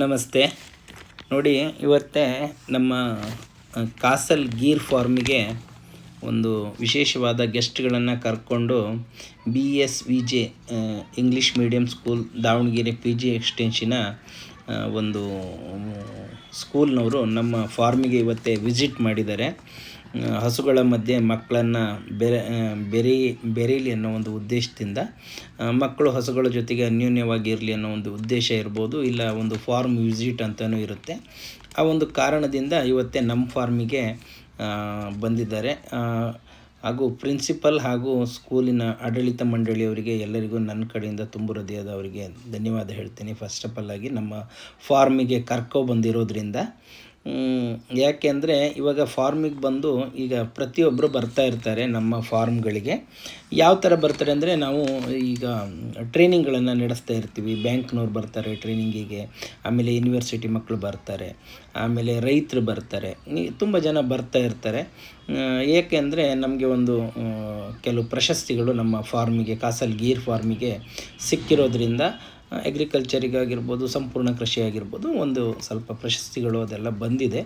ನಮಸ್ತೆ. ನೋಡಿ, ಇವತ್ತೇ ನಮ್ಮ ಕಾಸಲ್ ಗೀರ್ ಫಾರ್ಮಿಗೆ ಒಂದು ವಿಶೇಷವಾದ ಗೆಸ್ಟ್ಗಳನ್ನು ಕರ್ಕೊಂಡು B S V J English medium school Davanagere P J ಎಕ್ಸ್ಟೆನ್ಷಿನ ಒಂದು, ಸ್ಕೂಲ್ನವರು ನಮ್ಮ ಫಾರ್ಮಿಗೆ ಇವತ್ತೇ ವಿಸಿಟ್ ಮಾಡಿದ್ದಾರೆ. ಹಸುಗಳ ಮಧ್ಯೆ ಮಕ್ಕಳನ್ನು ಬೆರೆ ಬೆರಿ, ಬೆರೀಲಿ ಅನ್ನೋ ಒಂದು ಉದ್ದೇಶದಿಂದ ಮಕ್ಕಳು ಹಸುಗಳ ಜೊತೆಗೆ ಅನ್ಯೋನ್ಯವಾಗಿರಲಿ ಅನ್ನೋ ಒಂದು ಉದ್ದೇಶ ಇರ್ಬೋದು, ಇಲ್ಲ ಒಂದು ಫಾರ್ಮ್ ವಿಸಿಟ್ ಅಂತಲೂ ಇರುತ್ತೆ. ಆ ಒಂದು ಕಾರಣದಿಂದ ಇವತ್ತೇ ನಮ್ಮ ಫಾರ್ಮಿಗೆ ಬಂದಿದ್ದಾರೆ. ಹಾಗೂ ಪ್ರಿನ್ಸಿಪಲ್ ಹಾಗೂ ಸ್ಕೂಲಿನ ಆಡಳಿತ ಮಂಡಳಿಯವರಿಗೆ ಎಲ್ಲರಿಗೂ ನನ್ನ ಕಡೆಯಿಂದ ತುಂಬ ಹೃದಯದ ಅವರಿಗೆ ಧನ್ಯವಾದ ಹೇಳ್ತೀನಿ. ಫಸ್ಟ್ ಆಫ್ ಆಲ್ ಆಗಿ ನಮ್ಮ ಫಾರ್ಮಿಗೆ ಕರ್ಕೊ ಬಂದಿರೋದ್ರಿಂದ ಯಾಕೆಂದರೆ ಇವಾಗ ಫಾರ್ಮಿಗೆ ಬಂದು ಈಗ ಪ್ರತಿಯೊಬ್ಬರು ಬರ್ತಾ ಇರ್ತಾರೆ ನಮ್ಮ ಫಾರ್ಮ್ಗಳಿಗೆ. ಯಾವ ಥರ ಬರ್ತಾರೆ ಅಂದರೆ ನಾವು ಈಗ ಟ್ರೈನಿಂಗ್ಗಳನ್ನು ನಡೆಸ್ತಾ ಇರ್ತೀವಿ. ಬ್ಯಾಂಕ್ನವ್ರು ಬರ್ತಾರೆ ಟ್ರೈನಿಂಗಿಗೆ, ಆಮೇಲೆ ಯೂನಿವರ್ಸಿಟಿ ಮಕ್ಕಳು ಬರ್ತಾರೆ, ಆಮೇಲೆ ರೈತರು ಬರ್ತಾರೆ. ತುಂಬ ಜನ ಬರ್ತಾ ಇರ್ತಾರೆ. ಏಕೆಂದರೆ ನಮಗೆ ಒಂದು ಕೆಲವು ಪ್ರಶಸ್ತಿಗಳು ನಮ್ಮ ಫಾರ್ಮಿಗೆ ಕಾಸಲ್ ಗೀರ್ ಫಾರ್ಮಿಗೆ ಸಿಕ್ಕಿರೋದ್ರಿಂದ ಅಗ್ರಿಕಲ್ಚರಿಗಾಗಿರ್ಬೋದು, ಸಂಪೂರ್ಣ ಕೃಷಿ ಆಗಿರ್ಬೋದು ಒಂದು ಸ್ವಲ್ಪ ಪ್ರಶಸ್ತಿಗಳು ಅದೆಲ್ಲ ಬಂದಿದೆ.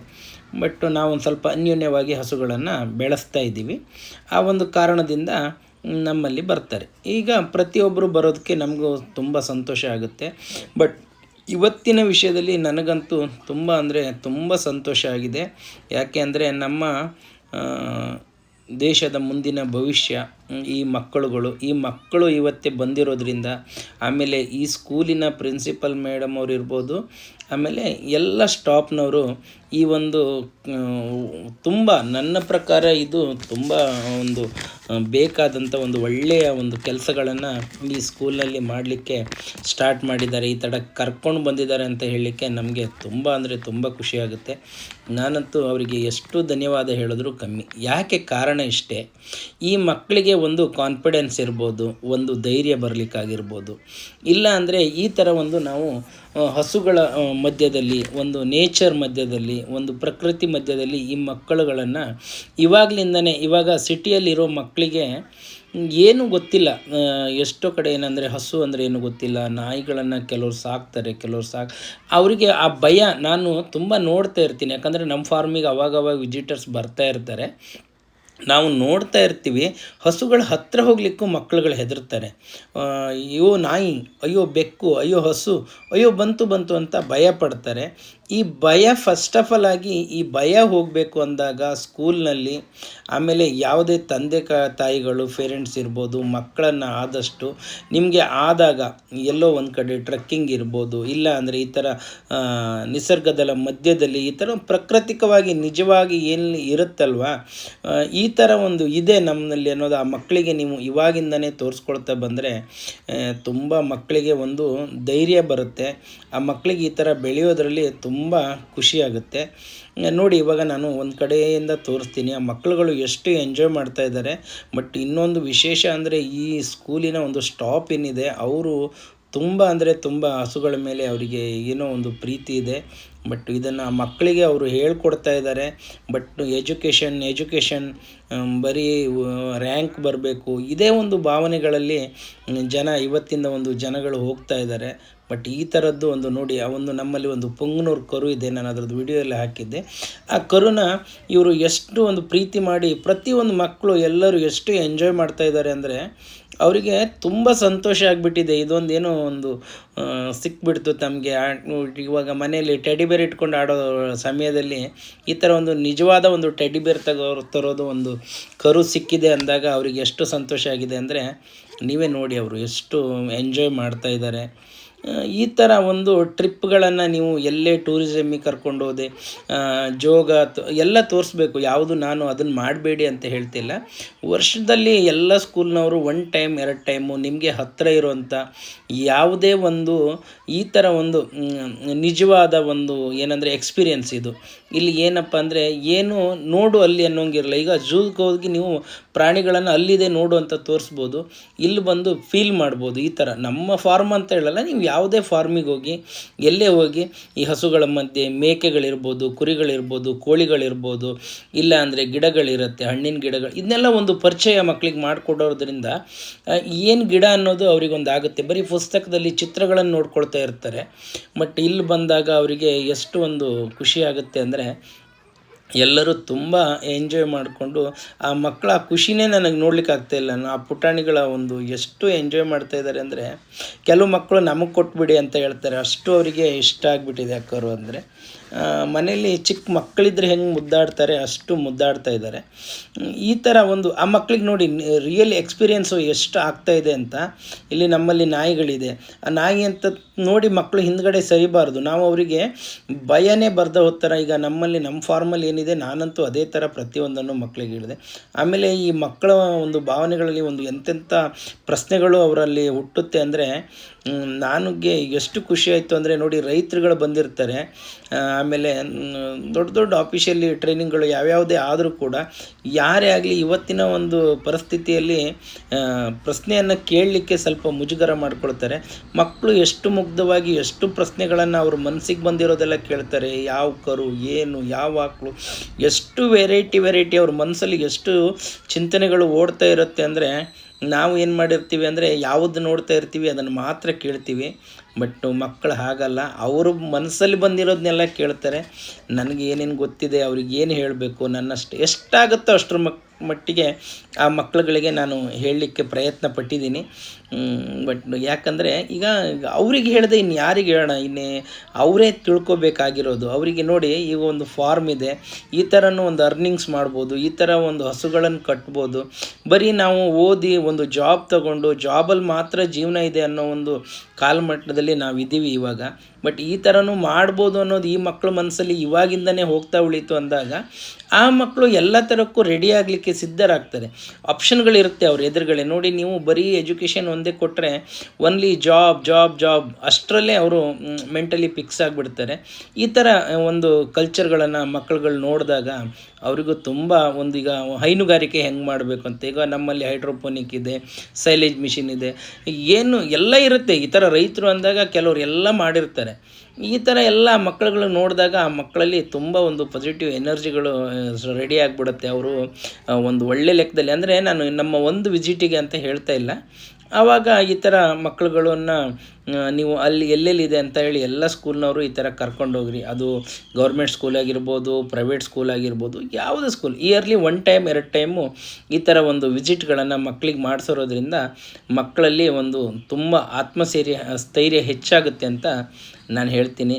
ಬಟ್ ನಾವು ಒಂದು ಸ್ವಲ್ಪ ಅನ್ಯೋನ್ಯವಾಗಿ ಹಸುಗಳನ್ನು ಬೆಳೆಸ್ತಾ ಇದ್ದೀವಿ. ಆ ಒಂದು ಕಾರಣದಿಂದ ನಮ್ಮಲ್ಲಿ ಬರ್ತಾರೆ. ಈಗ ಪ್ರತಿಯೊಬ್ಬರು ಬರೋದಕ್ಕೆ ನಮಗೂ ತುಂಬ ಸಂತೋಷ ಆಗುತ್ತೆ. ಬಟ್ ಇವತ್ತಿನ ವಿಷಯದಲ್ಲಿ ನನಗಂತೂ ತುಂಬ ಅಂದರೆ ತುಂಬ ಸಂತೋಷ ಆಗಿದೆ. ಯಾಕೆ ಅಂದರೆ ನಮ್ಮ ದೇಶದ ಮುಂದಿನ ಭವಿಷ್ಯ ಈ ಮಕ್ಕಳುಗಳು, ಈ ಮಕ್ಕಳು ಇವತ್ತೇ ಬಂದಿರೋದ್ರಿಂದ ಆಮೇಲೆ ಈ ಸ್ಕೂಲಿನ ಪ್ರಿನ್ಸಿಪಲ್ ಮೇಡಮ್ ಅವ್ರು ಇರ್ಬೋದು, ಆಮೇಲೆ ಎಲ್ಲ ಸ್ಟಾಫ್ನವರು ಈ ಒಂದು ತುಂಬ ನನ್ನ ಪ್ರಕಾರ ಇದು ತುಂಬ ಒಂದು ಬೇಕಾದಂಥ ಒಂದು ಒಳ್ಳೆಯ ಒಂದು ಕೆಲಸಗಳನ್ನು ಈ ಸ್ಕೂಲಲ್ಲಿ ಮಾಡಲಿಕ್ಕೆ ಸ್ಟಾರ್ಟ್ ಮಾಡಿದ್ದಾರೆ. ಈ ಥರ ಕರ್ಕೊಂಡು ಬಂದಿದ್ದಾರೆ ಅಂತ ಹೇಳಲಿಕ್ಕೆ ನಮಗೆ ತುಂಬ ಅಂದರೆ ತುಂಬ ಖುಷಿಯಾಗುತ್ತೆ ನಾನಂತೂ ಅವರಿಗೆ ಎಷ್ಟು ಧನ್ಯವಾದ ಹೇಳಿದ್ರು ಕಮ್ಮಿ. ಯಾಕೆ ಕಾರಣ ಇಷ್ಟೇ? ಈ ಮಕ್ಕಳಿಗೆ ಒಂದು ಕಾನ್ಫಿಡೆನ್ಸ್ ಇರ್ಬೋದು, ಒಂದು ಧೈರ್ಯ ಬರಲಿಕ್ಕಾಗಿರ್ಬೋದು. ಇಲ್ಲ ಅಂದರೆ ಈ ಥರ ಒಂದು ನಾವು ಹಸುಗಳ ಮಧ್ಯದಲ್ಲಿ, ಒಂದು ನೇಚರ್ ಮಧ್ಯದಲ್ಲಿ, ಒಂದು ಪ್ರಕೃತಿ ಮಧ್ಯದಲ್ಲಿ ಈ ಮಕ್ಕಳುಗಳನ್ನು ಇವಾಗಲಿಂದನೇ, ಇವಾಗ ಸಿಟಿಯಲ್ಲಿರೋ ಮಕ್ಕಳಿಗೆ ಏನು ಗೊತ್ತಿಲ್ಲ. ಎಷ್ಟೋ ಕಡೆ ಏನಂದರೆ ಹಸು ಅಂದರೆ ಏನು ಗೊತ್ತಿಲ್ಲ. ನಾಯಿಗಳನ್ನು ಕೆಲವ್ರು ಸಾಕ್ತಾರೆ, ಕೆಲವ್ರು ಸಾಕ್, ಅವರಿಗೆ ಆ ಭಯ ನಾನು ತುಂಬ ನೋಡ್ತಾ ಇರ್ತೀನಿ. ಯಾಕಂದರೆ ನಮ್ಮ ಫಾರ್ಮಿಗೆ ಅವಾಗವಾಗ ವಿಸಿಟರ್ಸ್ ಬರ್ತಾ ಇರ್ತಾರೆ. ನಾವು ನೋಡ್ತಾ ಇರ್ತೀವಿ, ಹಸುಗಳ ಹತ್ತಿರ ಹೋಗಲಿಕ್ಕೂ ಮಕ್ಕಳುಗಳು ಹೆದರ್ತಾರೆ ಅಯ್ಯೋ ನಾಯಿ, ಅಯ್ಯೋ ಬೆಕ್ಕು, ಅಯ್ಯೋ ಹಸು, ಅಯ್ಯೋ ಬಂತು ಬಂತು ಅಂತ ಭಯ ಪಡ್ತಾರೆ. ಈ ಭಯ ಫಸ್ಟ್ ಆಫ್ ಆಲ್ ಆಗಿ ಈ ಭಯ ಹೋಗಬೇಕು ಅಂದಾಗ ಸ್ಕೂಲ್ನಲ್ಲಿ ಆಮೇಲೆ ಯಾವುದೇ ತಂದೆ ಕ, ತಾಯಿಗಳು ಪೇರೆಂಟ್ಸ್ ಇರ್ಬೋದು, ಮಕ್ಕಳನ್ನು ಆದಷ್ಟು ನಿಮಗೆ ಆದಾಗ ಎಲ್ಲೋ ಒಂದು ಕಡೆ ಟ್ರಕ್ಕಿಂಗ್ ಇರ್ಬೋದು, ಇಲ್ಲ ಅಂದರೆ ಈ ಥರ ನಿಸರ್ಗದ ಮಧ್ಯದಲ್ಲಿ ಈ ಥರ ಪ್ರಾಕೃತಿಕವಾಗಿ ನಿಜವಾಗಿ ಏನು ಇರುತ್ತಲ್ವ ಈ ಥರ ಒಂದು ಇದೆ ನಮ್ಮಲ್ಲಿ ಅನ್ನೋದು ಆ ಮಕ್ಕಳಿಗೆ ನೀವು ಇವಾಗಿಂದನೇ ತೋರಿಸ್ಕೊಳ್ತಾ ಬಂದರೆ ತುಂಬ ಮಕ್ಕಳಿಗೆ ಒಂದು ಧೈರ್ಯ ಬರುತ್ತೆ. ಆ ಮಕ್ಕಳಿಗೆ ಈ ಥರ ಬೆಳೆಯೋದರಲ್ಲಿ ತುಂಬ ಖುಷಿಯಾಗುತ್ತೆ. ನೋಡಿ, ಇವಾಗ ನಾನು ಒಂದು ಕಡೆಯಿಂದ ತೋರಿಸ್ತೀನಿ. ಆ ಮಕ್ಕಳುಗಳು ಎಷ್ಟು ಎಂಜಾಯ್ ಮಾಡ್ತಾ ಇದ್ದಾರೆ. ಬಟ್ ಇನ್ನೊಂದು ವಿಶೇಷ ಅಂದರೆ ಈ ಸ್ಕೂಲಿನ ಒಂದು ಸ್ಟಾಪ್ ಏನಿದೆ, ಅವರು ತುಂಬ ಅಂದರೆ ತುಂಬ ಹಸುಗಳ ಮೇಲೆ ಅವರಿಗೆ ಏನೋ ಒಂದು ಪ್ರೀತಿ ಇದೆ. ಬಟ್ ಇದನ್ನು ಮಕ್ಕಳಿಗೆ ಅವರು ಹೇಳ್ಕೊಡ್ತಾ ಇದ್ದಾರೆ. ಬಟ್ ಎಜುಕೇಷನ್ ಎಜುಕೇಷನ್ ಬರೀ ರ್ಯಾಂಕ್ ಬರಬೇಕು. ಇದೇ ಒಂದು ಭಾವನೆಗಳಲ್ಲಿ ಜನ, ಇವತ್ತಿಂದ ಒಂದು ಜನಗಳು ಹೋಗ್ತಾ ಇದ್ದಾರೆ. ಬಟ್ ಈ ಥರದ್ದು ಒಂದು ನೋಡಿ, ಆ ಒಂದು ನಮ್ಮಲ್ಲಿ ಒಂದು ಪೊಂಗನೂರು ಕರು ಇದೆ, ನಾನು ಅದರದ್ದು ವಿಡಿಯೋ ಎಲ್ಲ ಹಾಕಿದ್ದೆ. ಆ ಕರುನ ಇವರು ಎಷ್ಟು ಒಂದು ಪ್ರೀತಿ ಮಾಡಿ ಪ್ರತಿಯೊಂದು ಮಕ್ಕಳು ಎಲ್ಲರೂ ಎಷ್ಟು ಎಂಜಾಯ್ ಮಾಡ್ತಾ ಇದ್ದಾರೆ ಅಂದರೆ ಅವರಿಗೆ ತುಂಬ ಸಂತೋಷ ಆಗಿಬಿಟ್ಟಿದೆ. ಇದೊಂದು ಏನೋ ಒಂದು ಸಿಕ್ಬಿಡ್ತು ತಮಗೆ. ಇವಾಗ ಮನೆಯಲ್ಲಿ ಟೆಡಿ ಬೇರ್ ಇಟ್ಕೊಂಡು ಆಡೋ ಸಮಯದಲ್ಲಿ ಈ ಥರ ಒಂದು ನಿಜವಾದ ಒಂದು ಟೆಡಿ ಬೇರ್ ತಗೋ, ತರೋದು ಒಂದು ಕರು ಸಿಕ್ಕಿದೆ ಅಂದಾಗ ಅವರಿಗೆ ಎಷ್ಟು ಸಂತೋಷ ಆಗಿದೆ ಅಂದರೆ ನೀವೇ ನೋಡಿ ಅವರು ಎಷ್ಟು ಎಂಜಾಯ್ ಮಾಡ್ತಾ ಇದ್ದಾರೆ. ಈ ಥರ ಒಂದು ಟ್ರಿಪ್ಗಳನ್ನು ನೀವು ಎಲ್ಲೇ ಟೂರಿಸಮಿಗೆ ಕರ್ಕೊಂಡು ಹೋದೆ ಜೋಗ ಎಲ್ಲ ತೋರಿಸ್ಬೇಕು. ಯಾವುದು ನಾನು ಅದನ್ನು ಮಾಡಬೇಡಿ ಅಂತ ಹೇಳ್ತಿಲ್ಲ. ವರ್ಷದಲ್ಲಿ ಎಲ್ಲ ಸ್ಕೂಲ್ನವರು ಒನ್ ಟೈಮ್ ಎರಡು ಟೈಮು ನಿಮಗೆ ಹತ್ತಿರ ಇರುವಂಥ ಯಾವುದೇ ಒಂದು ಈ ಥರ ಒಂದು ನಿಜವಾದ ಒಂದು ಏನಂದರೆ ಎಕ್ಸ್ಪೀರಿಯನ್ಸ್ ಇದು. ಇಲ್ಲಿ ಏನಪ್ಪ ಅಂದರೆ ಏನು ನೋಡು ಅಲ್ಲಿ ಅನ್ನೋಂಗಿರಲ್ಲ. ಈಗ ಝೂಗೆ ಹೋಗಿ ನೀವು ಪ್ರಾಣಿಗಳನ್ನು ಅಲ್ಲಿದೆ ನೋಡು ಅಂತ ತೋರಿಸ್ಬೋದು. ಇಲ್ಲಿ ಬಂದು ಫೀಲ್ ಮಾಡ್ಬೋದು. ಈ ಥರ ನಮ್ಮ ಫಾರ್ಮ್ ಅಂತ ಹೇಳಲ್ಲ, ನೀವು ಯಾವುದೇ ಫಾರ್ಮಿಗೆ ಹೋಗಿ, ಎಲ್ಲೇ ಹೋಗಿ ಈ ಹಸುಗಳ ಮಧ್ಯೆ ಮೇಕೆಗಳಿರ್ಬೋದು, ಕುರಿಗಳಿರ್ಬೋದು, ಕೋಳಿಗಳಿರ್ಬೋದು, ಇಲ್ಲ ಅಂದರೆ ಗಿಡಗಳಿರುತ್ತೆ, ಹಣ್ಣಿನ ಗಿಡಗಳು, ಇದನ್ನೆಲ್ಲ ಒಂದು ಪರಿಚಯ ಮಕ್ಕಳಿಗೆ ಮಾಡಿಕೊಡೋದ್ರಿಂದ ಏನು ಗಿಡ ಅನ್ನೋದು ಅವರಿಗೊಂದು ಆಗುತ್ತೆ ಬರೀ ಪುಸ್ತಕದಲ್ಲಿ ಚಿತ್ರಗಳನ್ನು ನೋಡ್ಕೊಳ್ತಾ ಇರ್ತಾರೆ ಬಟ್ ಇಲ್ಲಿ ಬಂದಾಗ ಅವರಿಗೆ ಎಷ್ಟು ಒಂದು ಖುಷಿ ಆಗುತ್ತೆ ಅಂದರೆ ಎಲ್ಲರೂ ತುಂಬ ಎಂಜಾಯ್ ಮಾಡಿಕೊಂಡು ಆ ಮಕ್ಕಳ ಖುಷಿನೇ ನನಗೆ ನೋಡ್ಲಿಕ್ಕೆ ಆಗ್ತಾಯಿಲ್ಲ ಆ ಪುಟಾಣಿಗಳ ಒಂದು ಎಷ್ಟು ಎಂಜಾಯ್ ಮಾಡ್ತಾ ಇದ್ದಾರೆ ಅಂದರೆ ಕೆಲವು ಮಕ್ಕಳು ನಮಗೆ ಕೊಟ್ಬಿಡಿ ಅಂತ ಹೇಳ್ತಾರೆ. ಅಷ್ಟು ಅವರಿಗೆ ಇಷ್ಟ ಆಗಿಬಿಟ್ಟಿದೆ ಅಕ್ಕರು ಅಂದರೆ. ಮನೇಲಿ ಚಿಕ್ಕ ಮಕ್ಕಳಿದ್ರೆ ಹೆಂಗೆ ಮುದ್ದಾಡ್ತಾರೆ, ಅಷ್ಟು ಮುದ್ದಾಡ್ತಾ ಇದ್ದಾರೆ. ಈ ಥರ ಒಂದು, ಆ ಮಕ್ಕಳಿಗೆ ನೋಡಿ ರಿಯಲ್ ಎಕ್ಸ್ಪೀರಿಯೆನ್ಸು ಎಷ್ಟು ಆಗ್ತಾ ಇದೆ ಅಂತ ಇಲ್ಲಿ ನಮ್ಮಲ್ಲಿ ನಾಯಿಗಳಿದೆ. ಆ ನಾಯಿ ಅಂತ ನೋಡಿ ಮಕ್ಕಳು ಹಿಂದ್ಗಡೆ ಸರಿಬಾರ್ದು. ನಾವು ಅವರಿಗೆ ಭಯನೇ ಬರ್ದ ಹೋಗ್ತಾರೆ ಈಗ ನಮ್ಮಲ್ಲಿ ನಮ್ಮ ಫಾರ್ಮಲ್ಲಿ ಏನಿದೆ, ನಾನಂತೂ ಅದೇ ಥರ ಪ್ರತಿಯೊಂದನ್ನು ಮಕ್ಕಳಿಗೆ ಹೇಳಿದೆ. ಆಮೇಲೆ ಈ ಮಕ್ಕಳ ಒಂದು ಭಾವನೆಗಳಲ್ಲಿ ಒಂದು ಎಂತೆಂಥ ಪ್ರಶ್ನೆಗಳು ಅವರಲ್ಲಿ ಹುಟ್ಟುತ್ತೆ ಅಂದರೆ ನನಗೆ ಎಷ್ಟು ಖುಷಿ ಆಯಿತು ಅಂದರೆ ನೋಡಿ ರೈತರುಗಳು ಬಂದಿರ್ತಾರೆ. ಆಮೇಲೆ ದೊಡ್ಡ ದೊಡ್ಡ ಆಫೀಷಿಯಲಿ ಟ್ರೈನಿಂಗ್ಗಳು ಯಾವ್ಯಾವುದೇ ಆದರೂ ಕೂಡ ಯಾರೇ ಆಗಲಿ ಇವತ್ತಿನ ಒಂದು ಪರಿಸ್ಥಿತಿಯಲ್ಲಿ ಪ್ರಶ್ನೆಯನ್ನು ಕೇಳಲಿಕ್ಕೆ ಸ್ವಲ್ಪ ಮುಜುಗರ ಮಾಡ್ಕೊಳ್ತಾರೆ. ಮಕ್ಕಳು ಎಷ್ಟು ಮುಗ್ಧವಾಗಿ ಎಷ್ಟು ಪ್ರಶ್ನೆಗಳನ್ನು ಅವ್ರ ಮನಸ್ಸಿಗೆ ಬಂದಿರೋದೆಲ್ಲ ಕೇಳ್ತಾರೆ. ಯಾವ ಕರು, ಏನು, ಯಾವ ಆಕಳು, ಎಷ್ಟು ವೆರೈಟಿ ವೆರೈಟಿ ಅವ್ರ ಮನಸ್ಸಲ್ಲಿ ಎಷ್ಟು ಚಿಂತನೆಗಳು ಓಡ್ತಾ ಇರುತ್ತೆ ಅಂದರೆ ನಾವು ಏನು ಮಾಡಿರ್ತೀವಿ ಅಂದರೆ ಯಾವುದು ನೋಡ್ತಾ ಇರ್ತೀವಿ ಅದನ್ನು ಮಾತ್ರ ಕೇಳ್ತೀವಿ. ಬಟ್ ಮಕ್ಕಳು ಹಾಗಲ್ಲ. ಅವರು ಮನಸ್ಸಲ್ಲಿ ಬಂದಿರೋದನ್ನೆಲ್ಲ ಕೇಳ್ತಾರೆ. ನನಗೆ ಏನೇನು ಗೊತ್ತಿದೆ, ಅವ್ರಿಗೆ ಏನು ಹೇಳಬೇಕು ನನ್ನಷ್ಟು ಎಷ್ಟಾಗುತ್ತೋ ಅಷ್ಟರ ಮಕ್, ಮಟ್ಟಿಗೆ ಆ ಮಕ್ಕಳುಗಳಿಗೆ ನಾನು ಹೇಳಲಿಕ್ಕೆ ಪ್ರಯತ್ನ ಪಟ್ಟಿದ್ದೀನಿ. ಬಟ್ ಯಾಕಂದರೆ ಈಗ ಅವ್ರಿಗೆ ಹೇಳಿದೆ ಇನ್ನು ಯಾರಿಗೆ ಹೇಳೋಣ? ಇನ್ನೇ ಅವರೇ ತಿಳ್ಕೊಬೇಕಾಗಿರೋದು. ಅವರಿಗೆ ನೋಡಿ ಈಗ ಒಂದು ಫಾರ್ಮ್ ಇದೆ. ಈ ಥರನೂ ಒಂದು ಅರ್ನಿಂಗ್ಸ್ ಮಾಡ್ಬೋದು. ಈ ಥರ ಒಂದು ಹಸುಗಳನ್ನು ಕಟ್ಬೋದು. ಬರೀ ನಾವು ಓದಿ ಒಂದು ಜಾಬ್ ತಗೊಂಡು ಜಾಬಲ್ಲಿ ಮಾತ್ರ ಜೀವನ ಇದೆ ಅನ್ನೋ ಒಂದು ಕಾಲಮಟ್ಟದಲ್ಲಿ ನಾವು ಇದ್ದೀವಿ ಇವಾಗ. ಬಟ್ ಈ ಥರನೂ ಮಾಡ್ಬೋದು ಅನ್ನೋದು ಈ ಮಕ್ಕಳ ಮನಸ್ಸಲ್ಲಿ ಇವಾಗಿಂದನೇ ಹೋಗ್ತಾ ಉಳೀತು ಅಂದಾಗ ಆ ಮಕ್ಕಳು ಎಲ್ಲ ಥರಕ್ಕೂ ರೆಡಿ ಆಗಲಿಕ್ಕೆ ಸಿದ್ಧರಾಗ್ತಾರೆ. ಆಪ್ಷನ್ಗಳಿರುತ್ತೆ ಅವ್ರ ಎದುರುಗಳೇ ನೋಡಿ, ನೀವು ಬರೀ ಎಜುಕೇಷನ್ ಒಂದೇ ಕೊಟ್ಟರೆ ಓನ್ಲಿ ಜಾಬ್ ಜಾಬ್ ಜಾಬ್ ಅಷ್ಟರಲ್ಲೇ ಅವರು ಮೆಂಟಲಿ ಫಿಕ್ಸ್ ಆಗಿಬಿಡ್ತಾರೆ. ಈ ಥರ ಒಂದು ಕಲ್ಚರ್ಗಳನ್ನು ಮಕ್ಕಳುಗಳು ನೋಡಿದಾಗ ಅವರಿಗೂ ತುಂಬ ಒಂದು ಈಗ ಹೈನುಗಾರಿಕೆ ಹೆಂಗೆ ಮಾಡಬೇಕು ಅಂತ. ಈಗ ನಮ್ಮಲ್ಲಿ ಹೈಡ್ರೋಪೋನಿಕ್ ಇದೆ ಸೈಲೇಜ್ ಮಿಷಿನ್ ಇದೆ. ಏನು, ಎಲ್ಲ ಇರುತ್ತೆ. ಈ ಥರ ರೈತರು ಅಂದಾಗ ಕೆಲವರು ಎಲ್ಲ ಮಾಡಿರ್ತಾರೆ. ಈ ಥರ ಎಲ್ಲ ಮಕ್ಕಳುಗಳು ನೋಡಿದಾಗ ಆ ಮಕ್ಕಳಲ್ಲಿ ತುಂಬ ಒಂದು ಪಾಸಿಟಿವ್ ಎನರ್ಜಿಗಳು ರೆಡಿ ಆಗಿಬಿಡುತ್ತೆ. ಅವರು ಒಂದು ಒಳ್ಳೆ ಲೆಕ್ಕದಲ್ಲಿ ಅಂದರೆ ನಾನು ನಮ್ಮ ಒಂದು ವಿಸಿಟಿಗೆ ಅಂತ ಹೇಳ್ತಾ ಇಲ್ಲ. ಆವಾಗ ಈ ಥರ ಮಕ್ಕಳುಗಳನ್ನು ನೀವು ಅಲ್ಲಿ ಎಲ್ಲೆಲ್ಲಿದೆ ಅಂತ ಹೇಳಿ ಎಲ್ಲ ಸ್ಕೂಲ್ನವರು ಈ ಥರ ಕರ್ಕೊಂಡೋಗ್ರಿ ಅದು ಗೌರ್ಮೆಂಟ್ ಸ್ಕೂಲ್ ಆಗಿರ್ಬೋದು ಪ್ರೈವೇಟ್ ಸ್ಕೂಲ್ ಆಗಿರ್ಬೋದು, ಯಾವುದೇ ಸ್ಕೂಲ್ ಇಯರ್ಲಿ ಒನ್ ಟೈಮ್ ಎರಡು ಟೈಮು ಈ ಥರ ಒಂದು ವಿಸಿಟ್ಗಳನ್ನು ಮಕ್ಕಳಿಗೆ ಮಾಡಿಸಿರೋದ್ರಿಂದ ಮಕ್ಕಳಲ್ಲಿ ಒಂದು ತುಂಬ ಆತ್ಮಸ್ಥೈರ್ಯ, ಸ್ಥೈರ್ಯ ಹೆಚ್ಚಾಗುತ್ತೆ ಅಂತ ನಾನು ಹೇಳ್ತೀನಿ.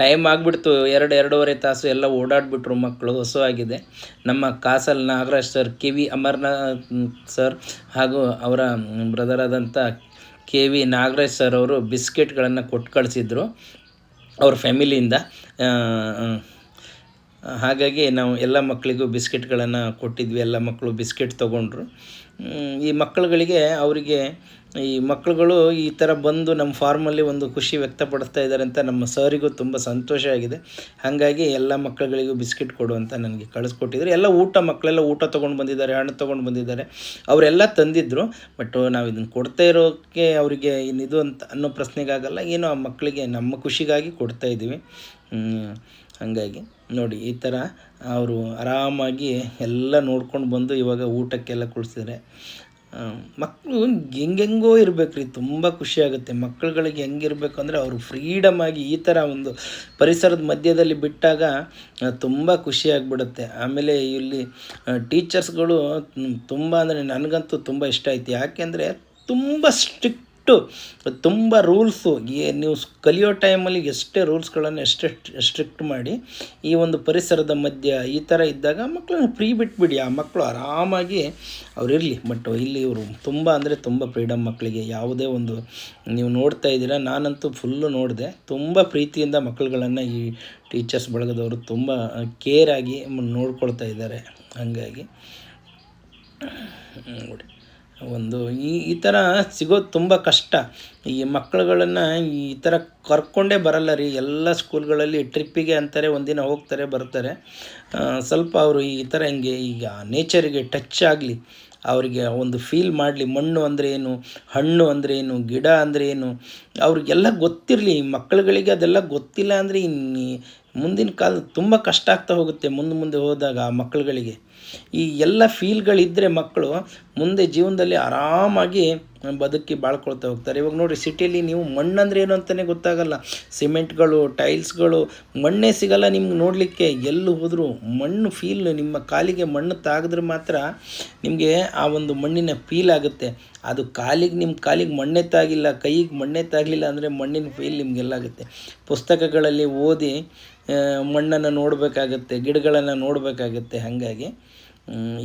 ಟೈಮ್ ಆಗಿಬಿಡ್ತು, ಎರಡು, ಎರಡೂವರೆ ತಾಸು ಎಲ್ಲ ಓಡಾಡಿಬಿಟ್ರು ಮಕ್ಕಳು ಆಗಿದೆ ನಮ್ಮ Kasal Nagaraj sir K V Amarnath sir ಹಾಗೂ ಅವರ ಬ್ರದರ್ ಆದಂಥ ಕೆ ವಿ ನಾಗರಾಜ್ ಸರ್ ಅವರು ಬಿಸ್ಕೆಟ್ಗಳನ್ನು ಕೊಟ್ಟು ಕಳಿಸಿದ್ರು ಅವ್ರ ಫ್ಯಾಮಿಲಿಯಿಂದ ಹಾಗಾಗಿ ನಾವು ಎಲ್ಲ ಮಕ್ಕಳಿಗೂ ಬಿಸ್ಕೆಟ್ಗಳನ್ನು ಕೊಟ್ಟಿದ್ವಿ, ಎಲ್ಲ ಮಕ್ಕಳು ಬಿಸ್ಕೆಟ್ ತೊಗೊಂಡ್ರು. ಈ ಮಕ್ಕಳುಗಳಿಗೆ ಅವರಿಗೆ ಈ ಮಕ್ಕಳುಗಳು ಈ ಥರ ಬಂದು ನಮ್ಮ ಫಾರ್ಮಲ್ಲಿ ಒಂದು ಖುಷಿ ವ್ಯಕ್ತಪಡಿಸ್ತಾ ಇದ್ದಾರೆ ಅಂತ ನಮ್ಮ ಸರಿಗೂ ತುಂಬ ಸಂತೋಷ ಆಗಿದೆ. ಹಾಗಾಗಿ ಎಲ್ಲ ಮಕ್ಕಳುಗಳಿಗೂ ಬಿಸ್ಕೆಟ್ ಕೊಡು ಅಂತ ನನಗೆ ಕಳಿಸ್ಕೊಟ್ಟಿದ್ರು. ಎಲ್ಲ ಊಟ ಮಕ್ಕಳೆಲ್ಲ ಊಟ ತೊಗೊಂಡು ಬಂದಿದ್ದಾರೆ, ಹಣ್ಣು ತೊಗೊಂಡು ಬಂದಿದ್ದಾರೆ. ಅವರೆಲ್ಲ ತಂದಿದ್ದರು ಬಟ್ ನಾವು ಇದನ್ನು ಕೊಡ್ತಾ ಇರೋಕ್ಕೆ ಅವರಿಗೆ ಇನ್ನಿದು ಅಂತ ಅನ್ನೋ ಪ್ರಶ್ನೆಗಾಗಲ್ಲ, ಏನೋ ಆ ಮಕ್ಕಳಿಗೆ ನಮ್ಮ ಖುಷಿಗಾಗಿ ಕೊಡ್ತಾ ಇದ್ದೀವಿ. ಹಾಗಾಗಿ ನೋಡಿ, ಈ ಥರ ಅವರು ಆರಾಮಾಗಿ ಎಲ್ಲ ನೋಡ್ಕೊಂಡು ಬಂದು ಇವಾಗ ಊಟಕ್ಕೆಲ್ಲ ಕುಳಿಸಿದ್ರೆ ಮಕ್ಕಳು ಹೆಂಗೆಂಗೋ ಇರಬೇಕು ರೀ, ತುಂಬ ಖುಷಿಯಾಗುತ್ತೆ ಮಕ್ಕಳುಗಳಿಗೆ ಹೆಂಗಿರಬೇಕು ಅಂದರೆ ಅವರು ಫ್ರೀಡಮ್ ಆಗಿ ಈ ಥರ ಒಂದು ಪರಿಸರದ ಮಧ್ಯದಲ್ಲಿ ಬಿಟ್ಟಾಗ ತುಂಬ ಖುಷಿಯಾಗ್ಬಿಡುತ್ತೆ ಆಮೇಲೆ ಇಲ್ಲಿ ಟೀಚರ್ಸ್ಗಳು ತುಂಬ ಅಂದರೆ ನನಗಂತೂ ತುಂಬ ಇಷ್ಟ ಆಯ್ತು. ಯಾಕೆಂದರೆ ತುಂಬ ಸ್ಟ್ರಿಕ್ಟ್ ಸ್ಟ್ರಿಕ್ಟು ತುಂಬ ರೂಲ್ಸು ನೀವು ಕಲಿಯೋ ಟೈಮಲ್ಲಿ ಎಷ್ಟೇ ರೂಲ್ಸ್ಗಳನ್ನು ಎಷ್ಟೇ ಸ್ಟ್ರಿಕ್ಟ್ ಮಾಡಿ, ಈ ಒಂದು ಪರಿಸರದ ಮಧ್ಯ ಈ ಥರ ಇದ್ದಾಗ ಮಕ್ಕಳನ್ನ ಫ್ರೀ ಬಿಟ್ಬಿಡಿ. ಆ ಮಕ್ಕಳು ಆರಾಮಾಗಿ ಅವರಿರಲಿ ಬಟ್ ಇಲ್ಲಿ ಇವರು ತುಂಬ ಅಂದರೆ ತುಂಬ ಫ್ರೀಡಮ್ ಮಕ್ಕಳಿಗೆ ಯಾವುದೇ ಒಂದು ನೀವು ನೋಡ್ತಾ ಇದ್ದೀರಾ, ನಾನಂತೂ ಫುಲ್ಲು ನೋಡಿದೆ. ತುಂಬ ಪ್ರೀತಿಯಿಂದ ಮಕ್ಕಳುಗಳನ್ನು ಈ ಟೀಚರ್ಸ್ ಬಳಗದವರು ತುಂಬ ಕೇರಾಗಿ ನೋಡ್ಕೊಳ್ತಾ ಇದ್ದಾರೆ. ಹಾಗಾಗಿ ನೋಡಿ. ಒಂದು ಈ ಈ ಥರ ಸಿಗೋದು ತುಂಬ ಕಷ್ಟ. ಈ ಮಕ್ಕಳುಗಳನ್ನು ಈ ಥರ ಕರ್ಕೊಂಡೇ ಬರಲ್ಲ ರೀ. ಎಲ್ಲ ಸ್ಕೂಲ್ಗಳಲ್ಲಿ ಟ್ರಿಪ್ಪಿಗೆ ಅಂತಾರೆ, ಒಂದಿನ ಹೋಗ್ತಾರೆ, ಬರ್ತಾರೆ. ಸ್ವಲ್ಪ ಅವರು ಈ ಥರ ಹಿಂಗೆ ಈಗ ನೇಚರಿಗೆ ಟಚ್ ಆಗಲಿ, ಅವರಿಗೆ ಒಂದು ಫೀಲ್ ಮಾಡಲಿ. ಮಣ್ಣು ಅಂದರೆ ಏನು? ಹಣ್ಣು ಅಂದರೆ ಏನು? ಗಿಡ ಅಂದರೆ ಏನು? ಅವ್ರಿಗೆಲ್ಲ ಗೊತ್ತಿರಲಿ. ಮಕ್ಕಳುಗಳಿಗೆ ಅದೆಲ್ಲ ಗೊತ್ತಿಲ್ಲ ಅಂದರೆ ಇನ್ನು ಮುಂದಿನ ಕಾಲ ತುಂಬ ಕಷ್ಟ ಆಗ್ತಾ ಹೋಗುತ್ತೆ. ಮುಂದೆ ಮುಂದೆ ಹೋದಾಗ ಆ ಮಕ್ಕಳುಗಳಿಗೆ. ಈ ಎಲ್ಲ ಫೀಲ್ಗಳಿದ್ದರೆ ಮಕ್ಕಳು ಮುಂದೆ ಜೀವನದಲ್ಲಿ ಆರಾಮಾಗಿ ಬದುಕಿ ಬಾಳ್ಕೊಳ್ತಾ ಹೋಗ್ತಾರೆ. ಇವಾಗ ನೋಡಿ ಸಿಟಿಯಲ್ಲಿ ನೀವು ಮಣ್ಣಂದ್ರೆ ಏನು ಅಂತಲೇ ಗೊತ್ತಾಗಲ್ಲ. ಸಿಮೆಂಟ್ಗಳು, ಟೈಲ್ಸ್ಗಳು, ಮಣ್ಣೇ ಸಿಗಲ್ಲ ನಿಮ್ಗೆ ನೋಡಲಿಕ್ಕೆ. ಎಲ್ಲಿ ಹೋದರೂ ಮಣ್ಣು ಫೀಲ್ ನಿಮ್ಮ ಕಾಲಿಗೆ ಮಣ್ಣು ತಾಗಿದ್ರೆ ಮಾತ್ರ ನಿಮಗೆ ಆ ಒಂದು ಮಣ್ಣಿನ ಫೀಲ್ ಆಗುತ್ತೆ. ಅದು ಕಾಲಿಗೆ, ನಿಮ್ಮ ಕಾಲಿಗೆ ಮಣ್ಣೇ ತಾಗಿಲ್ಲ, ಕೈಗೆ ಮಣ್ಣೇ ತಾಗಲಿಲ್ಲ ಅಂದರೆ ಮಣ್ಣಿನ ಫೀಲ್ ನಿಮಗೆಲ್ಲಾಗುತ್ತೆ ಪುಸ್ತಕಗಳಲ್ಲಿ ಓದಿ ಮಣ್ಣನ್ನು ನೋಡಬೇಕಾಗತ್ತೆ, ಗಿಡಗಳನ್ನು ನೋಡಬೇಕಾಗತ್ತೆ, ಹಾಗಾಗಿ.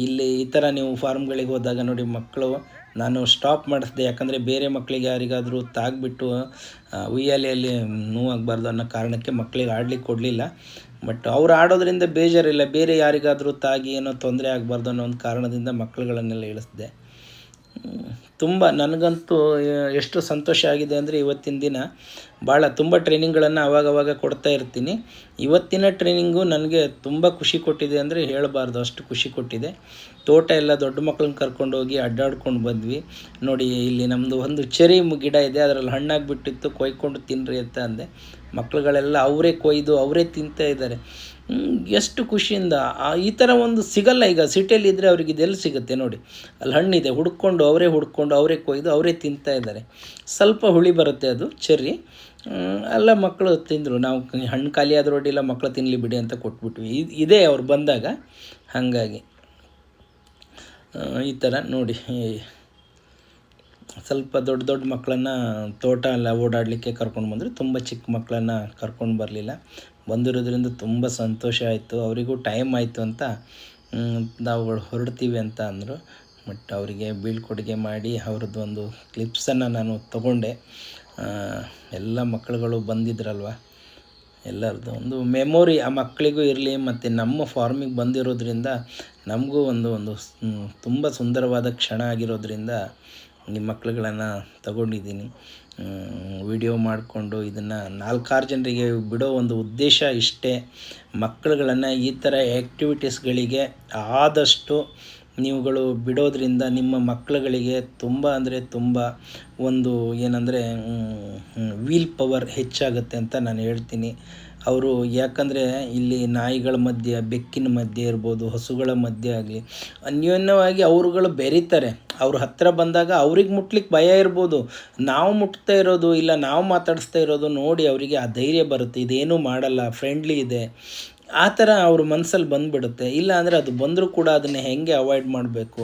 ಇಲ್ಲಿ ಈ ಥರ ನೀವು ಫಾರ್ಮ್ಗಳಿಗೆ ಹೋದಾಗ ನೋಡಿ ಮಕ್ಕಳು, ನಾನು ಸ್ಟಾಪ್ ಮಾಡಿಸಿದೆ. ಯಾಕಂದರೆ ಬೇರೆ ಮಕ್ಕಳಿಗೆ ಯಾರಿಗಾದರೂ ತಾಗ್ಬಿಟ್ಟು ಉಯ್ಯಾಲೆಯಲ್ಲಿ ನೋವಾಗಬಾರ್ದು ಅನ್ನೋ ಕಾರಣಕ್ಕೆ ಮಕ್ಕಳಿಗೆ ಆಡ್ಲಿಕ್ಕೆ ಕೊಡಲಿಲ್ಲ. ಬಟ್ ಅವ್ರು ಆಡೋದ್ರಿಂದ ಬೇಜಾರಿಲ್ಲ. ಬೇರೆ ಯಾರಿಗಾದರೂ ತಾಗಿ ಏನೋ ತೊಂದರೆ ಆಗಬಾರ್ದು ಅನ್ನೋ ಒಂದು ಕಾರಣದಿಂದ ಮಕ್ಕಳುಗಳನ್ನೆಲ್ಲ ಇಳಿಸಿದೆ. ತುಂಬ ನನಗಂತೂ ಎಷ್ಟು ಸಂತೋಷ ಆಗಿದೆ ಅಂದರೆ ಇವತ್ತಿನ ದಿನ ಭಾಳ ತುಂಬ ಟ್ರೈನಿಂಗ್ಗಳನ್ನು ಅವಾಗವಾಗ ಕೊಡ್ತಾ ಇರ್ತೀನಿ. ಇವತ್ತಿನ ಟ್ರೈನಿಂಗು ನನಗೆ ತುಂಬ ಖುಷಿ ಕೊಟ್ಟಿದೆ ಅಂದರೆ ಹೇಳಬಾರ್ದು, ಅಷ್ಟು ಖುಷಿ ಕೊಟ್ಟಿದೆ. ತೋಟ ಎಲ್ಲ ದೊಡ್ಡ ಮಕ್ಕಳನ್ನ ಕರ್ಕೊಂಡೋಗಿ ಅಡ್ಡಾಡ್ಕೊಂಡು ಬಂದ್ವಿ. ನೋಡಿ, ಇಲ್ಲಿ ನಮ್ಮದು ಒಂದು ಚೆರಿ ಗಿಡ ಇದೆ, ಅದರಲ್ಲಿ ಹಣ್ಣಾಗಿಬಿಟ್ಟಿತ್ತು, ಕೊಯ್ಕೊಂಡು ತಿನ್ನಿರಿ ಅಂತ ಅಂದೆ. ಮಕ್ಕಳುಗಳೆಲ್ಲ ಅವರೇ ಕೊಯ್ದು, ಅವರೇ ತಿಂತಾ ಇದ್ದಾರೆ. ಎಷ್ಟು ಖುಷಿಯಿಂದ. ಈ ಥರ ಒಂದು ಸಿಗಲ್ಲ ಈಗ. ಸಿಟಿಯಲ್ಲಿ ಇದ್ದರೆ ಅವ್ರಿಗೆ ಇದೆಲ್ಲಿ ಸಿಗುತ್ತೆ ನೋಡಿ. ಅಲ್ಲಿ ಹಣ್ಣಿದೆ, ಹುಡ್ಕೊಂಡು ಅವರೇ ಹುಡ್ಕೊಂಡು ಅವರೇ ಕೊಯ್ದು ಅವರೇ ತಿಂತಾ ಇದ್ದಾರೆ. ಸ್ವಲ್ಪ ಹುಳಿ ಬರುತ್ತೆ ಅದು, ಚೆರ್ರಿ. ಎಲ್ಲ ಮಕ್ಕಳು ತಿಂದರು. ನಾವು ಹಣ್ಣು ಖಾಲಿ ಆದರೂ ಮಕ್ಕಳು ತಿನ್ನಲಿ ಬಿಡಿ ಅಂತ ಕೊಟ್ಬಿಟ್ವಿ. ಇದೇ ಅವ್ರು ಬಂದಾಗ ಹಾಗಾಗಿ. ಈ ಥರ ನೋಡಿ. ಸ್ವಲ್ಪ ದೊಡ್ಡ ದೊಡ್ಡ ಮಕ್ಕಳನ್ನು ತೋಟ ಎಲ್ಲ ಓಡಾಡಲಿಕ್ಕೆ ಕರ್ಕೊಂಡು ಬಂದರು. ತುಂಬ ಚಿಕ್ಕ ಮಕ್ಕಳನ್ನು ಕರ್ಕೊಂಡು ಬರಲಿಲ್ಲ. ಬಂದಿರೋದ್ರಿಂದ ತುಂಬ ಸಂತೋಷ ಆಯಿತು. ಅವರಿಗೂ ಟೈಮ್ ಆಯಿತು ಅಂತ ನಾವು ಹೊರಡ್ತೀವಿ ಅಂತ ಅಂದರು. ಬಟ್ ಅವರಿಗೆ ಬೀಳ್ಕೊಡುಗೆ ಮಾಡಿ ಅವ್ರದ್ದು ಒಂದು ಕ್ಲಿಪ್ಸನ್ನು ನಾನು ತಗೊಂಡೆ. ಎಲ್ಲ ಮಕ್ಕಳುಗಳು ಬಂದಿದ್ರಲ್ವ? ಎಲ್ಲರದ್ದು ಒಂದು ಮೆಮೊರಿ ಆ ಮಕ್ಕಳಿಗೂ ಇರಲಿ ಮತ್ತು ನಮ್ಮ ಫಾರ್ಮಿಗೆ ಬಂದಿರೋದ್ರಿಂದ ನಮಗೂ ಒಂದು ಒಂದು ತುಂಬ ಸುಂದರವಾದ ಕ್ಷಣ ಆಗಿರೋದ್ರಿಂದ ಈ ಮಕ್ಕಳುಗಳನ್ನು ತಗೊಂಡಿದ್ದೀನಿ. ವಿಡಿಯೋ ಮಾಡಿಕೊಂಡು ಇದನ್ನು ನಾಲ್ಕಾರು ಜನರಿಗೆ ಬಿಡೋ ಒಂದು ಉದ್ದೇಶ ಇಷ್ಟೇ. ಮಕ್ಕಳುಗಳನ್ನು ಈ ಥರ ಆ್ಯಕ್ಟಿವಿಟೀಸ್ಗಳಿಗೆ ಆದಷ್ಟು ನೀವುಗಳು ಬಿಡೋದ್ರಿಂದ ನಿಮ್ಮ ಮಕ್ಕಳುಗಳಿಗೆ ತುಂಬ ಅಂದರೆ ತುಂಬ ಒಂದು ಏನಂದರೆ ವೀಲ್ ಪವರ್ ಹೆಚ್ಚಾಗುತ್ತೆ ಅಂತ ನಾನು ಹೇಳ್ತೀನಿ. ಅವರು ಯಾಕಂದರೆ ಇಲ್ಲಿ ನಾಯಿಗಳ ಮಧ್ಯೆ, ಬೆಕ್ಕಿನ ಮಧ್ಯೆ ಇರ್ಬೋದು, ಹಸುಗಳ ಮಧ್ಯೆ ಆಗಲಿ, ಅನ್ಯೋನ್ಯವಾಗಿ ಅವರುಗಳು ಬೆರೀತಾರೆ. ಅವ್ರ ಹತ್ತಿರ ಬಂದಾಗ ಅವ್ರಿಗೆ ಮುಟ್ಲಿಕ್ಕೆ ಭಯ ಇರ್ಬೋದು. ನಾವು ಮುಟ್ತಾ ಇರೋದು ಇಲ್ಲ, ನಾವು ಮಾತಾಡಿಸ್ತಾ ಇರೋದು ನೋಡಿ ಅವರಿಗೆ ಆ ಧೈರ್ಯ ಬರುತ್ತೆ. ಇದೇನೂ ಮಾಡಲ್ಲ ಫ್ರೆಂಡ್ಲಿ ಇದೆ. ಆ ಥರ ಅವ್ರ ಮನಸ್ಸಲ್ಲಿ ಬಂದುಬಿಡುತ್ತೆ. ಇಲ್ಲ ಅಂದರೆ ಅದು ಬಂದರೂ ಕೂಡ ಅದನ್ನು ಹೆಂಗೆ ಅವಾಯ್ಡ್ ಮಾಡಬೇಕು?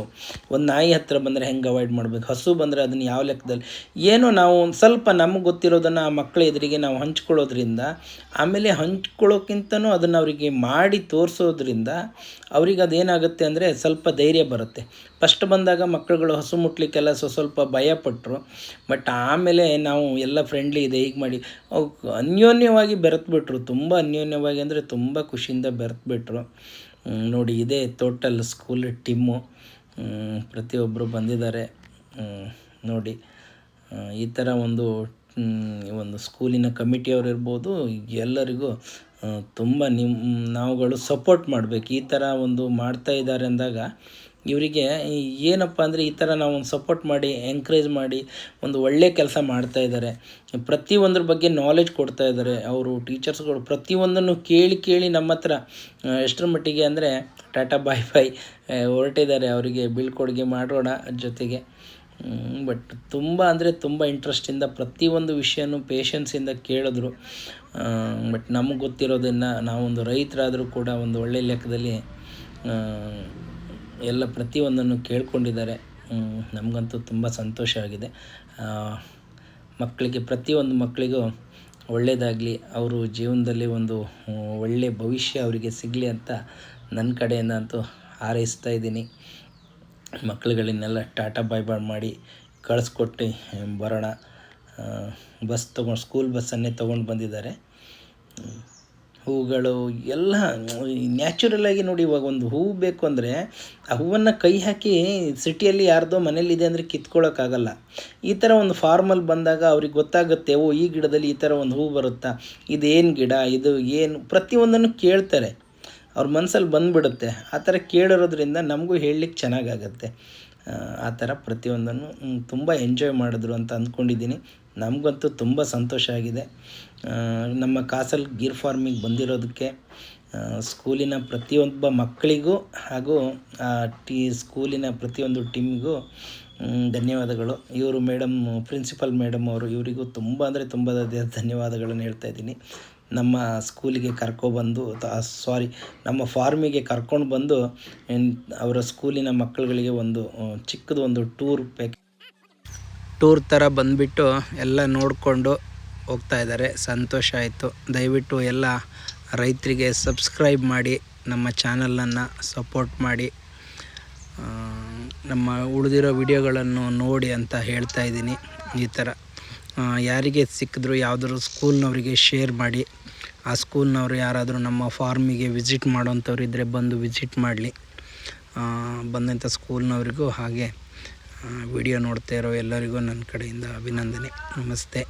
ಒಂದು ನಾಯಿ ಹತ್ತಿರ ಬಂದರೆ ಹೆಂಗೆ ಅವಾಯ್ಡ್ ಮಾಡಬೇಕು? ಹಸು ಬಂದರೆ ಅದನ್ನು ಯಾವ ಲೆಕ್ಕದಲ್ಲಿ? ಏನೋ ನಾವು ಒಂದು ಸ್ವಲ್ಪ ನಮಗೆ ಗೊತ್ತಿರೋದನ್ನು ಆ ಮಕ್ಕಳ ಎದುರಿಗೆ ನಾವು ಹಂಚ್ಕೊಳ್ಳೋದ್ರಿಂದ, ಆಮೇಲೆ ಹಂಚ್ಕೊಳ್ಳೋಕ್ಕಿಂತನೂ ಅದನ್ನು ಅವರಿಗೆ ಮಾಡಿ ತೋರಿಸೋದ್ರಿಂದ, ಅವ್ರಿಗೆ ಅದೇನಾಗುತ್ತೆ ಅಂದರೆ ಸ್ವಲ್ಪ ಧೈರ್ಯ ಬರುತ್ತೆ. ಫಸ್ಟ್ ಬಂದಾಗ ಮಕ್ಕಳುಗಳು ಹಸು ಮುಟ್ಲಿಕ್ಕೆಲ್ಲ ಸ್ವ ಸ್ವಲ್ಪ ಭಯಪಟ್ಟರು ಬಟ್ ಆಮೇಲೆ ನಾವು ಎಲ್ಲ ಫ್ರೆಂಡ್ಲಿ ಇದೆ, ಹೀಗೆ ಮಾಡಿ. ಅನ್ಯೋನ್ಯವಾಗಿ ಬೆರೆತ್ಬಿಟ್ರು. ತುಂಬ ಅನ್ಯೋನ್ಯವಾಗಿ ಅಂದರೆ ತುಂಬ ಖುಷಿಯಿಂದ ಬೆರೆತ್ಬಿಟ್ರು. ನೋಡಿ ಇದೇ ಟೋಟಲ್ ಸ್ಕೂಲ್ ಟಿಮ್ಮು ಪ್ರತಿಯೊಬ್ಬರು ಬಂದಿದ್ದಾರೆ. ನೋಡಿ. ಈ ಥರ ಒಂದು ಒಂದು ಸ್ಕೂಲಿನ ಕಮಿಟಿಯವರು ಇರ್ಬೋದು. ಎಲ್ಲರಿಗೂ ತುಂಬ ನಿಮ್ಮ ನಾವುಗಳು ಸಪೋರ್ಟ್ ಮಾಡಬೇಕು. ಈ ಥರ ಒಂದು ಮಾಡ್ತಾ ಇದ್ದಾರೆ ಅಂದಾಗ ಇವರಿಗೆ ಏನಪ್ಪ ಅಂದರೆ ಈ ಥರ ನಾವು ಒಂದು ಸಪೋರ್ಟ್ ಮಾಡಿ ಎಂಕರೇಜ್ ಮಾಡಿ ಒಂದು ಒಳ್ಳೆಯ ಕೆಲಸ ಮಾಡ್ತಾ ಇದ್ದಾರೆ ಪ್ರತಿಯೊಂದ್ರ ಬಗ್ಗೆ ನಾಲೆಜ್ ಕೊಡ್ತಾ ಇದ್ದಾರೆ ಅವರು ಟೀಚರ್ಸ್ಗಳು ಪ್ರತಿಯೊಂದನ್ನು ಕೇಳಿ ಕೇಳಿ ನಮ್ಮ ಹತ್ರ ಎಷ್ಟರ ಮಟ್ಟಿಗೆ ಅಂದರೆ ಟಾಟಾ ಬಾಯ್ ಬಾಯ್ ಹೊರಟಿದ್ದಾರೆ. ಅವರಿಗೆ ಬೀಳ್ಕೊಡುಗೆ ಮಾಡೋಣ ಜೊತೆಗೆ. ಬಟ್ ತುಂಬ ಅಂದರೆ ತುಂಬ ಇಂಟ್ರೆಸ್ಟಿಂದ ಪ್ರತಿಯೊಂದು ವಿಷಯನೂ ಪೇಷನ್ಸಿಂದ ಕೇಳಿದ್ರು. ಬಟ್ ನಮಗೆ ಗೊತ್ತಿರೋದನ್ನು ನಾವೊಂದು ರೈತರಾದರೂ ಕೂಡ ಒಂದು ಒಳ್ಳೆಯ ಲೆಕ್ಕದಲ್ಲಿ ಎಲ್ಲ ಪ್ರತಿಯೊಂದನ್ನು ಕೇಳ್ಕೊಂಡಿದ್ದಾರೆ. ನಮಗಂತೂ ತುಂಬ ಸಂತೋಷ ಆಗಿದೆ. ಮಕ್ಕಳಿಗೆ ಪ್ರತಿಯೊಂದು ಮಕ್ಕಳಿಗೂ ಒಳ್ಳೆಯದಾಗಲಿ ಅವರು ಜೀವನದಲ್ಲಿ ಒಂದು ಒಳ್ಳೆಯ ಭವಿಷ್ಯ ಅವರಿಗೆ ಸಿಗಲಿ ಅಂತ ನನ್ನ ಕಡೆಯಿಂದ ಅಂತೂ ಹಾರೈಸ್ತಾ ಇದ್ದೀನಿ. ಮಕ್ಕಳುಗಳನ್ನೆಲ್ಲ ಟಾಟಾ ಬಾಯ್ ಬಾಯ್ ಮಾಡಿ ಕಳಿಸ್ಕೊಟ್ಟು ಬರೋಣ. ಬಸ್ ತೊಗೊಂಡು, ಸ್ಕೂಲ್ ಬಸ್ಸನ್ನೇ ತೊಗೊಂಡು ಬಂದಿದ್ದಾರೆ. ಹೂಗಳು ಎಲ್ಲ ನ್ಯಾಚುರಲಾಗಿ ನೋಡಿ ಇವಾಗ ಒಂದು ಹೂವು ಬೇಕು ಅಂದರೆ ಆ ಹೂವನ್ನು ಕೈ ಹಾಕಿ ಸಿಟಿಯಲ್ಲಿ ಯಾರ್ದೋ ಮನೇಲಿದೆ ಅಂದರೆ ಕಿತ್ಕೊಳ್ಳೋಕ್ಕಾಗಲ್ಲ ಈ ಥರ ಒಂದು ಫಾರ್ಮಲ್ಲಿ ಬಂದಾಗ ಅವ್ರಿಗೆ ಗೊತ್ತಾಗುತ್ತೆ, ಓ, ಈ ಗಿಡದಲ್ಲಿ ಈ ಥರ ಒಂದು ಹೂವು ಬರುತ್ತಾ? ಇದೇನು ಗಿಡ? ಇದು ಏನು? ಪ್ರತಿಯೊಂದನ್ನು ಕೇಳ್ತಾರೆ. ಅವ್ರ ಮನಸ್ಸಲ್ಲಿ ಬಂದುಬಿಡುತ್ತೆ. ಆ ಥರ ಕೇಳಿರೋದ್ರಿಂದ ನಮಗೂ ಹೇಳಲಿಕ್ಕೆ ಚೆನ್ನಾಗಾಗತ್ತೆ. ಆ ಥರ ಪ್ರತಿಯೊಂದನ್ನು ತುಂಬ ಎಂಜಾಯ್ ಮಾಡಿದ್ರು ಅಂತ ಅಂದ್ಕೊಂಡಿದ್ದೀನಿ. ನಮಗಂತೂ ತುಂಬ ಸಂತೋಷ ಆಗಿದೆ. ನಮ್ಮ ಕಾಸಲ್ ಗೀರ್ ಫಾರ್ಮಿಗೆ ಬಂದಿರೋದಕ್ಕೆ ಸ್ಕೂಲಿನ ಪ್ರತಿಯೊಬ್ಬ ಮಕ್ಕಳಿಗೂ ಹಾಗೂ ಟಿ, ಸ್ಕೂಲಿನ ಪ್ರತಿಯೊಂದು ಟೀಮಿಗೂ ಧನ್ಯವಾದಗಳು. ಇವರು ಮೇಡಮ್, ಪ್ರಿನ್ಸಿಪಲ್ ಮೇಡಮ್ ಅವರು, ಇವರಿಗೂ ತುಂಬ ಅಂದರೆ ತುಂಬ ಧನ್ಯವಾದಗಳನ್ನು ಹೇಳ್ತಾ ಇದ್ದೀನಿ. ನಮ್ಮ ಸ್ಕೂಲಿಗೆ ಕರ್ಕೊಬಂದು ಸಾರಿ, ನಮ್ಮ ಫಾರ್ಮಿಗೆ ಕರ್ಕೊಂಡು ಬಂದು ಅವರ ಸ್ಕೂಲಿನ ಮಕ್ಕಳುಗಳಿಗೆ ಒಂದು ಚಿಕ್ಕದೊಂದು ಟೂರ್ ಪ್ಯಾಕ್ ಟೂರ್ ಥರ ಬಂದುಬಿಟ್ಟು ಎಲ್ಲ ನೋಡಿಕೊಂಡು ಹೋಗ್ತಾ ಇದ್ದಾರೆ. ಸಂತೋಷ ಆಯಿತು. ದಯವಿಟ್ಟು ಎಲ್ಲ ರೈತರಿಗೆ ಸಬ್ಸ್ಕ್ರೈಬ್ ಮಾಡಿ, ನಮ್ಮ ಚಾನಲನ್ನು ಸಪೋರ್ಟ್ ಮಾಡಿ. ನಮ್ಮ ಉಳಿದಿರೋ ವಿಡಿಯೋಗಳನ್ನು ನೋಡಿ ಅಂತ ಹೇಳ್ತಾ ಇದ್ದೀನಿ. ಈ ಥರ. ಯಾರಿಗೆ ಸಿಕ್ಕಿದ್ರು ಯಾವುದಾದ್ರು ಸ್ಕೂಲ್ನವರಿಗೆ ಶೇರ್ ಮಾಡಿ. ಆ ಸ್ಕೂಲ್ನವರು ಯಾರಾದರೂ ನಮ್ಮ ಫಾರ್ಮಿಗೆ ವಿಸಿಟ್ ಮಾಡೋಂಥವ್ರು ಇದ್ದರೆ ಬಂದು ವಿಸಿಟ್ ಮಾಡಲಿ. ಬಂದಂಥ ಸ್ಕೂಲ್ನವರಿಗೂ ಹಾಗೆ ವಿಡಿಯೋ ನೋಡ್ತಾ ಇರೋ ಎಲ್ಲರಿಗೂ ನನ್ನ ಕಡೆಯಿಂದ ಅಭಿನಂದನೆ. ನಮಸ್ತೆ.